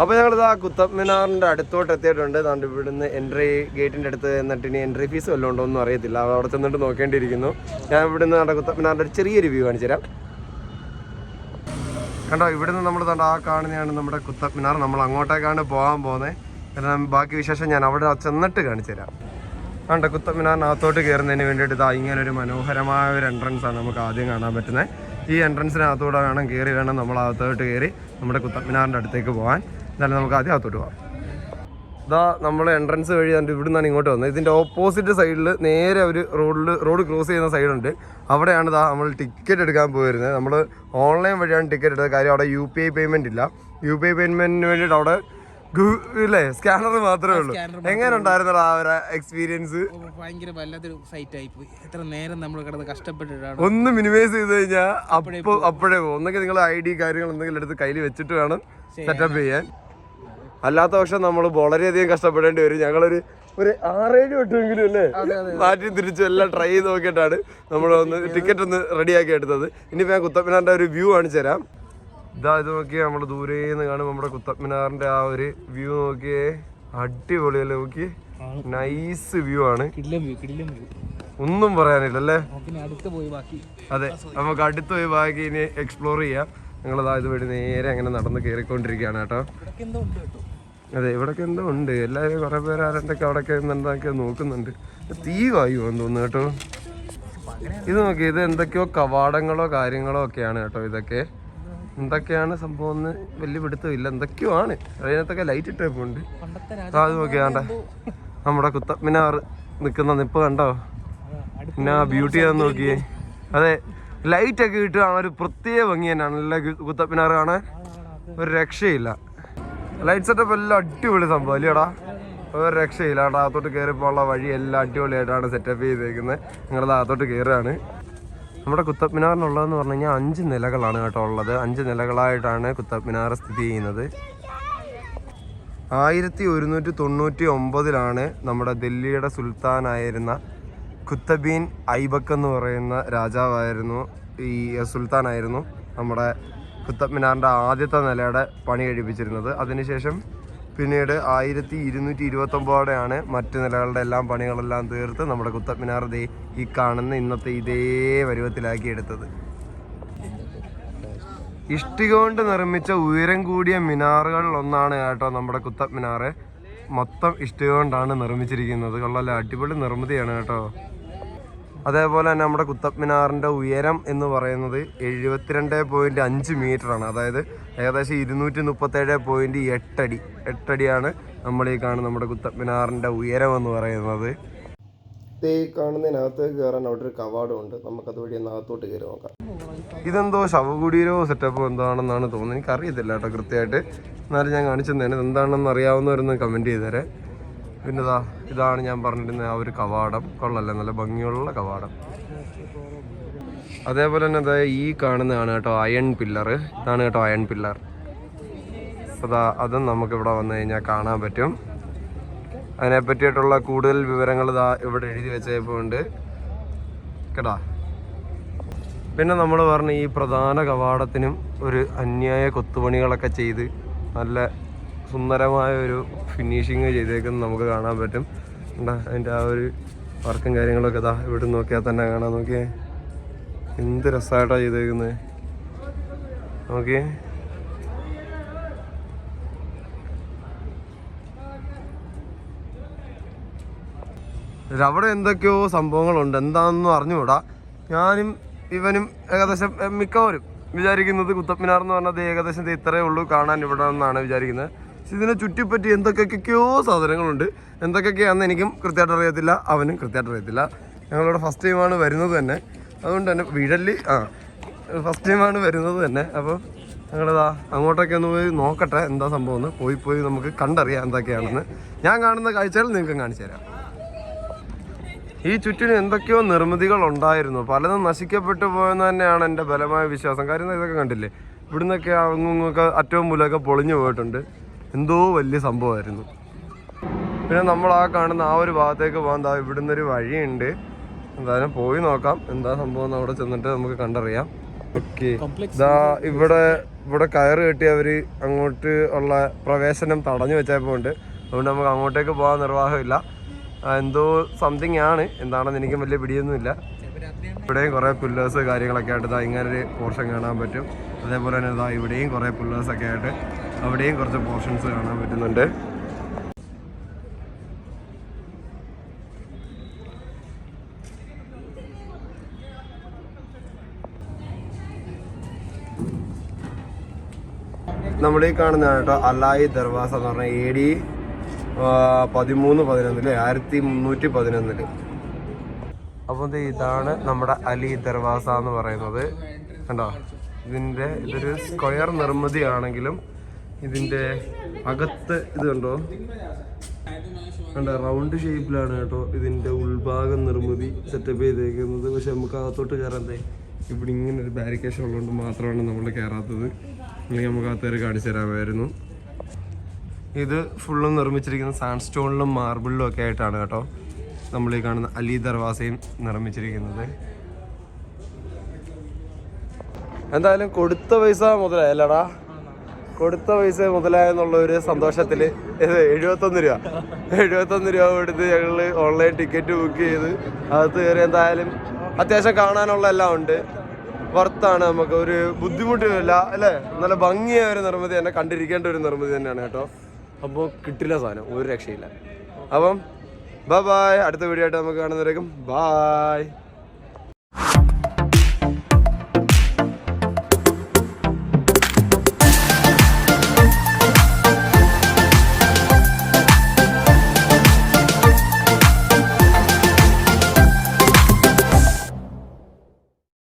അപ്പോൾ ഞങ്ങളിതാ കുത്തബ് മിനാറിന്റെ അടുത്തോട്ട് എത്തിയിട്ടുണ്ട് അതുകൊണ്ട് ഇവിടുന്ന് എൻട്രി ഗേറ്റിന്റെ അടുത്ത് എന്നിട്ട് ഇനി എൻട്രി ഫീസ് വല്ലതും ഉണ്ടോ ഒന്നും അറിയത്തില്ല അവിടെ ചെന്നിട്ട് നോക്കേണ്ടിയിരിക്കുന്നു. ഞാൻ ഇവിടുന്ന് നമ്മുടെ കുത്തബ് മിനാറിന്റെ ഒരു ചെറിയൊരു വ്യൂ കാണിച്ചു തരാം. കണ്ടോ ഇവിടുന്ന് നമ്മൾ കണ്ട ആ കാണുന്നതാണ് നമ്മുടെ കുത്തബ് മിനാർ. നമ്മൾ അങ്ങോട്ടേക്കാണ് പോകാൻ പോകുന്നത് കാരണം ബാക്കി വിശേഷം ഞാൻ അവിടെ ചെന്നിട്ട് കാണിച്ചു തരാം. കണ്ട കുത്തബ് മിനാറിനകത്തോട്ട് കയറുന്നതിന് വേണ്ടിയിട്ട് ഇതാ ഇങ്ങനെ ഒരു മനോഹരമായ ഒരു എൻട്രൻസ് ആണ് നമുക്ക് ആദ്യം കാണാൻ പറ്റുന്നത് ഈ എൻട്രൻസിനകത്തൂടെ വേണം കയറി വേണം നമ്മൾ അകത്തോട്ട് കയറി നമ്മുടെ കുത്തബ് മിനാറിന്റെ അടുത്തേക്ക് പോകാൻ. എന്നാലും നമുക്ക് ആദ്യം അകത്തോട്ട് പോകാം ഇതാ നമ്മൾ എൻട്രൻസ് വഴി കണ്ട് ഇവിടെ നിന്നാണ് ഇങ്ങോട്ട് വന്നത്. ഇതിന്റെ ഓപ്പോസിറ്റ് സൈഡിൽ നേരെ ഒരു റോഡിൽ റോഡ് ക്രോസ് ചെയ്യുന്ന സൈഡുണ്ട് അവിടെയാണ് ഇതാ നമ്മൾ ടിക്കറ്റ് എടുക്കാൻ പോയിരുന്നത്. നമ്മൾ ഓൺലൈൻ വഴിയാണ് ടിക്കറ്റ് എടുത്തത്. കാര്യം അവിടെ യു പി ഐ പേയ്മെന്റ് ഇല്ല. യു പി ഐ പേയ്മെന്റിന് വേണ്ടിയിട്ട് അവിടെ ഇല്ലേ? സ്കാനർ മാത്രമേ ഉള്ളൂ. എങ്ങനെ ഉണ്ടായിരുന്നു ആ ഒരു എക്സ്പീരിയൻസ് ഭയങ്കര വല്ലാത്തൊരു സൈറ്റ് ആയി പോയി. എത്ര നേരം നമ്മൾ കിടന്ന് കഷ്ടപ്പെട്ടിട്ടാണ്. ഒന്ന് മിനിമൈസ് ചെയ്ത് കഴിഞ്ഞാൽ അപ്പോഴേ പോകും ഒന്നെങ്കിൽ നിങ്ങൾ ഐ ഡി കാര്യങ്ങൾ എന്തെങ്കിലും എടുത്ത് കയ്യിൽ വെച്ചിട്ട് വേണം സെറ്റപ്പ് ചെയ്യാൻ. അല്ലാത്ത പക്ഷം നമ്മൾ വളരെയധികം കഷ്ടപ്പെടേണ്ടി വരും. ഞങ്ങളൊരു ഒരു ആറേഴ് വട്ടമെങ്കിലും അല്ലേ? മാറ്റി തിരിച്ചു എല്ലാം ട്രൈ ചെയ്ത് നോക്കിയിട്ടാണ് നമ്മൾ ഒന്ന് ടിക്കറ്റ് ഒന്ന് റെഡിയാക്കി എടുത്തത്. ഇനിയിപ്പോൾ ഞാൻ കുത്തബ്മിനാറിന്റെ ഒരു വ്യൂ കാണിച്ചു തരാം. ഇതാ ഇത് നോക്കിയേ നമ്മൾ ദൂരെ നിന്ന് കാണും നമ്മുടെ കുത്തബ്മിനാറിന്റെ ആ ഒരു വ്യൂ നോക്കിയേ. അടിപൊളിയല്ലേ നോക്കി നൈസ് വ്യൂ ആണ്. ഒന്നും പറയാനില്ല അല്ലേ? അതെ നമുക്ക് അടുത്ത് പോയി ബാക്കി ഇനി എക്സ്പ്ലോർ ചെയ്യാം. ഞങ്ങളതാ ഇത് വഴി നേരെ അങ്ങനെ നടന്ന് കയറിക്കൊണ്ടിരിക്കുകയാണ് കേട്ടോ. അതെ ഇവിടൊക്കെ എന്തോ ഉണ്ട്. എല്ലാവരും കുറെ പേര് ആരെന്തൊക്കെ അവിടെയൊക്കെ എന്താക്കെ നോക്കുന്നുണ്ട്. തീ വായു തോന്നുന്നു കേട്ടോ. ഇത് നോക്കി ഇത് എന്തൊക്കെയോ കവാടങ്ങളോ കാര്യങ്ങളോ ഒക്കെയാണ് കേട്ടോ ഇതൊക്കെ. എന്തൊക്കെയാണ് സംഭവം എന്ന് വലിയ പിടുത്തമില്ല എന്തൊക്കെയോ ആണ്. അതിനകത്തൊക്കെ ലൈറ്റ് ഇട്ടേപ്പുണ്ട് അത് നോക്കിയാണ്ട നമ്മുടെ കുത്തമ്മിനാർ നിൽക്കുന്ന നിപ്പ് കണ്ടോ? പിന്നെ ബ്യൂട്ടി ആണെന്ന് നോക്കിയേ അതെ ലൈറ്റ് ഒക്കെ കിട്ടുകയാണ് ഒരു പ്രത്യേക ഭംഗി തന്നെയാണ്. നല്ല കുത്തമ്മിനാർ കാണാൻ ഒരു രക്ഷയില്ല. ലൈറ്റ് സെറ്റപ്പ് എല്ലാം അടിപൊളി സംഭവം അല്ലേടാ ഒരു രക്ഷയില്ല. അകത്തോട്ട് കയറിപ്പോള്ള വഴി എല്ലാം അടിപൊളിയായിട്ടാണ് സെറ്റപ്പ് ചെയ്തേക്കുന്നത് നിങ്ങളത് അകത്തോട്ട് കയറുകയാണ് നമ്മുടെ കുത്തബ് മിനാറിനുള്ളതെന്ന് പറഞ്ഞു കഴിഞ്ഞാൽ അഞ്ച് നിലകളാണ് കേട്ടോ ഉള്ളത്. അഞ്ച് നിലകളായിട്ടാണ് കുത്തബ് മിനാർ സ്ഥിതി ചെയ്യുന്നത്. ആയിരത്തി ഒരുന്നൂറ്റി തൊണ്ണൂറ്റി ഒമ്പതിലാണ് നമ്മുടെ ദില്ലിയുടെ സുൽത്താനായിരുന്ന കുത്തബീൻ ഐബക്ക് എന്ന് പറയുന്ന രാജാവായിരുന്നു. ഈ സുൽത്താനായിരുന്നു നമ്മുടെ കുത്തബ് മിനാറിന്റെ ആദ്യത്തെ നിലയുടെ പണി കഴിപ്പിച്ചിരുന്നത്. അതിനുശേഷം പിന്നീട് ആയിരത്തി ഇരുന്നൂറ്റി ഇരുപത്തൊമ്പതോടെയാണ് മറ്റു നിലകളുടെ എല്ലാം പണികളെല്ലാം തീർത്ത് നമ്മുടെ കുത്തബ് മിനാർ ദേ ഈ കാണുന്ന ഇന്നത്തെ ഇതേ പരുവത്തിലാക്കി എടുത്തത്. ഇഷ്ടിക കൊണ്ട് നിർമ്മിച്ച ഉയരം കൂടിയ മിനാറുകളിൽ ഒന്നാണ് കേട്ടോ നമ്മുടെ കുത്തബ് മിനാർ മൊത്തം ഇഷ്ടിക കൊണ്ടാണ് നിർമ്മിച്ചിരിക്കുന്നത്. കൊള്ളാല്ല അടിപൊളി നിർമ്മിതിയാണ് കേട്ടോ. അതേപോലെ തന്നെ നമ്മുടെ കുത്തബ് മിനാറിന്റെ ഉയരം എന്ന് പറയുന്നത് എഴുപത്തിരണ്ട് പോയിന്റ് അഞ്ച് മീറ്ററാണ് അതായത് ഏകദേശം ഇരുന്നൂറ്റി മുപ്പത്തേഴ് പോയിന്റ് എട്ടടി എട്ടടിയാണ് നമ്മൾ ഈ കാണുന്ന നമ്മുടെ കുത്തബ് മിനാറിന്റെ ഉയരം എന്ന് പറയുന്നത്. ഈ കാണുന്നതിനകത്ത് കയറാൻ അവിടെ ഒരു കവാടം ഉണ്ട്. നമുക്കത് വഴി അകത്തോട്ട് കയറി നോക്കാം. ഇതെന്തോ ശവകുടീരോ സെറ്റപ്പോ എന്താണെന്നാണ് തോന്നുന്നത്. എനിക്ക് അറിയത്തില്ല കേട്ടോ കൃത്യമായിട്ട്. എന്നാലും ഞാൻ കാണിച്ചു തന്നെ എന്താണെന്ന് അറിയാവുന്നവരൊന്ന് കമന്റ് ചെയ്തേരെ പിന്നെ ഇതാ ഇതാണ് ഞാൻ പറഞ്ഞിരുന്ന ആ ഒരു കവാടം. കൊള്ളല്ല നല്ല ഭംഗിയുള്ള കവാടം. അതേപോലെ തന്നെ അതായത് ഈ കാണുന്നതാണ് കേട്ടോ അയൺ പില്ലർ. ഇതാണ് കേട്ടോ അയൺ പില്ലർ. അതാ അതും നമുക്ക് ഇവിടെ വന്നു കഴിഞ്ഞാൽ കാണാൻ പറ്റും. അതിനെ പറ്റിയിട്ടുള്ള കൂടുതൽ വിവരങ്ങൾ ഇതാ ഇവിടെ എഴുതി വെച്ചപ്പോണ്ട് കേട്ടാ പിന്നെ നമ്മൾ പറഞ്ഞ ഈ പ്രധാന കവാടത്തിനും ഒരു അന്യായ കൊത്തുപണികളൊക്കെ ചെയ്ത് നല്ല സുന്ദരമായ ഒരു ഫിനിഷിങ് ചെയ്തേക്കുന്നത് നമുക്ക് കാണാൻ പറ്റും. എന്താ അതിന്റെ ആ ഒരു വർക്കും കാര്യങ്ങളൊക്കെ ഇതാ ഇവിടെ നോക്കിയാൽ തന്നെ കാണാൻ നോക്കിയേ എന്ത് രസമായിട്ടാണ് ചെയ്തേക്കുന്നത് ഇതിൽ അവിടെ എന്തൊക്കെയോ സംഭവങ്ങളുണ്ട്. എന്താണെന്ന് അറിഞ്ഞുകൂടാ. ഞാനും ഇവനും ഏകദേശം മിക്കവരും വിചാരിക്കുന്നത് കുത്തബ്മിനാർ എന്ന് പറഞ്ഞത് ഏകദേശം ഇത്രയേ ഉള്ളൂ കാണാൻ ഇവിടെ എന്നാണ് വിചാരിക്കുന്നത്. ഇതിനെ ചുറ്റിപ്പറ്റി എന്തൊക്കെയൊക്കെയോ സാധനങ്ങളുണ്ട്. എന്തൊക്കെയൊക്കെയാണെന്ന് എനിക്കും കൃത്യമായിട്ട് അറിയത്തില്ല അവനും കൃത്യമായിട്ട് അറിയത്തില്ല. ഞങ്ങളിവിടെ ഫസ്റ്റ് ടൈമാണ് വരുന്നത് തന്നെ. അതുകൊണ്ട് തന്നെ വീഴല്ലി ആ ഫസ്റ്റ് ടൈമാണ് വരുന്നത് തന്നെ. അപ്പോൾ ഞങ്ങളിതാ അങ്ങോട്ടൊക്കെ ഒന്ന് പോയി നോക്കട്ടെ എന്താ സംഭവം എന്ന്. പോയി പോയി നമുക്ക് കണ്ടറിയാം എന്തൊക്കെയാണെന്ന്. ഞാൻ കാണുന്ന കാഴ്ചകൾ നിങ്ങൾക്കും കാണിച്ചു തരാം. ഈ ചുറ്റിന് എന്തൊക്കെയോ നിർമ്മിതികൾ ഉണ്ടായിരുന്നു. പലതും നശിക്കപ്പെട്ടു പോയെന്ന് തന്നെയാണ് എന്റെ ബലമായ വിശ്വാസം. കാര്യം ഇതൊക്കെ കണ്ടില്ലേ? ഇവിടുന്നൊക്കെ അങ്ങൊക്കെ അറ്റവും മൂലമൊക്കെ പൊളിഞ്ഞു പോയിട്ടുണ്ട്. എന്തോ വലിയ സംഭവമായിരുന്നു. പിന്നെ നമ്മൾ ആ കാണുന്ന ആ ഒരു ഭാഗത്തേക്ക് പോകാൻ ദാ ഇവിടുന്ന് ഒരു വഴിയുണ്ട് എന്തായാലും പോയി നോക്കാം. എന്താ സംഭവം എന്ന് അവിടെ ചെന്നിട്ട് നമുക്ക് കണ്ടറിയാം. ഓക്കെ. ദാ ഇതാ ഇവിടെ ഇവിടെ കയറ് കെട്ടി അവർ അങ്ങോട്ട് ഉള്ള പ്രവേശനം തടഞ്ഞു വെച്ചപ്പോണ്ട്. അതുകൊണ്ട് നമുക്ക് അങ്ങോട്ടേക്ക് പോകാൻ നിർവാഹമില്ല. എന്തോ സംതിങ് ആണ്. എന്താണെന്ന് എനിക്ക് വലിയ പിടിയൊന്നുമില്ല. ഇവിടെയും കുറേ പില്ലേഴ്സ് കാര്യങ്ങളൊക്കെ ആയിട്ട് ഇതാ ഇങ്ങനൊരു പോർഷൻ കാണാൻ പറ്റും. അതേപോലെ തന്നെ ഇതാ ഇവിടെയും കുറേ പില്ലേഴ്സ് ഒക്കെ ആയിട്ട് അവിടെയും കുറച്ച് പോർഷൻസ് കാണാൻ പറ്റുന്നുണ്ട്. നമ്മൾ ഈ കാണുന്ന കേട്ടോ അലായി ദർവാസ എന്ന് പറഞ്ഞ എ ഡി പതിമൂന്ന് പതിനൊന്നിൽ ആയിരത്തി മുന്നൂറ്റി പതിനൊന്നിൽ. അപ്പോൾ ഇതാണ് നമ്മുടെ അലി ദർവാസ എന്ന് പറയുന്നത്. കണ്ടോ? ഇതിന്റെ ഇതൊരു സ്ക്വയർ നിർമ്മിതിയാണെങ്കിലും ഇതിന്റെ അകത്ത് ഇത് കണ്ടോ? കണ്ടോ? റൗണ്ട് ഷേപ്പിലാണ് കേട്ടോ ഇതിന്റെ ഉൾഭാഗം നിർമ്മിതി സെറ്റപ്പ് ചെയ്തേക്കുന്നത്. പക്ഷെ നമുക്ക് അകത്തോട്ട് കയറാൻ ഇവിടെ ഇങ്ങനെ ഒരു ബാരിക്കേഷൻ ഉള്ളതുകൊണ്ട് മാത്രമാണ് നമ്മൾ കയറാത്തത്. അല്ലെങ്കിൽ നമുക്ക് അകത്ത് കയറി കാണിച്ചു തരാമായിരുന്നു. ഇത് ഫുള്ളും നിർമ്മിച്ചിരിക്കുന്ന സാൻഡ് സ്റ്റോണിലും മാർബിളിലും ഒക്കെ ആയിട്ടാണ് കേട്ടോ നമ്മൾ ഈ കാണുന്ന അലി ദർവാസയും നിർമ്മിച്ചിരിക്കുന്നത്. എന്തായാലും കൊടുത്ത പൈസ മുതലായല്ലടാ. കൊടുത്ത പൈസ മുതലായെന്നുള്ള ഒരു സന്തോഷത്തിൽ ഇത് എഴുപത്തൊന്ന് രൂപ. എഴുപത്തൊന്ന് രൂപ കൊടുത്ത് ഞങ്ങൾ ഓൺലൈൻ ടിക്കറ്റ് ബുക്ക് ചെയ്ത് അകത്ത് കയറി എന്തായാലും അത്യാവശ്യം കാണാനുള്ള എല്ലാം ഉണ്ട്. വർത്താണ് നമുക്ക് ഒരു ബുദ്ധിമുട്ടില്ല അല്ലേ? നല്ല ഭംഗിയായ ഒരു നിർമ്മിതി തന്നെ കണ്ടിരിക്കേണ്ട ഒരു നിർമ്മിതി തന്നെയാണ് കേട്ടോ. അപ്പോൾ കിട്ടില്ല സാധനം ഒരു രക്ഷയില്ല. അപ്പം ബൈ ബായ് അടുത്ത വീഡിയോ ആയിട്ട് നമുക്ക് കാണുന്നവരേക്കും ബായ്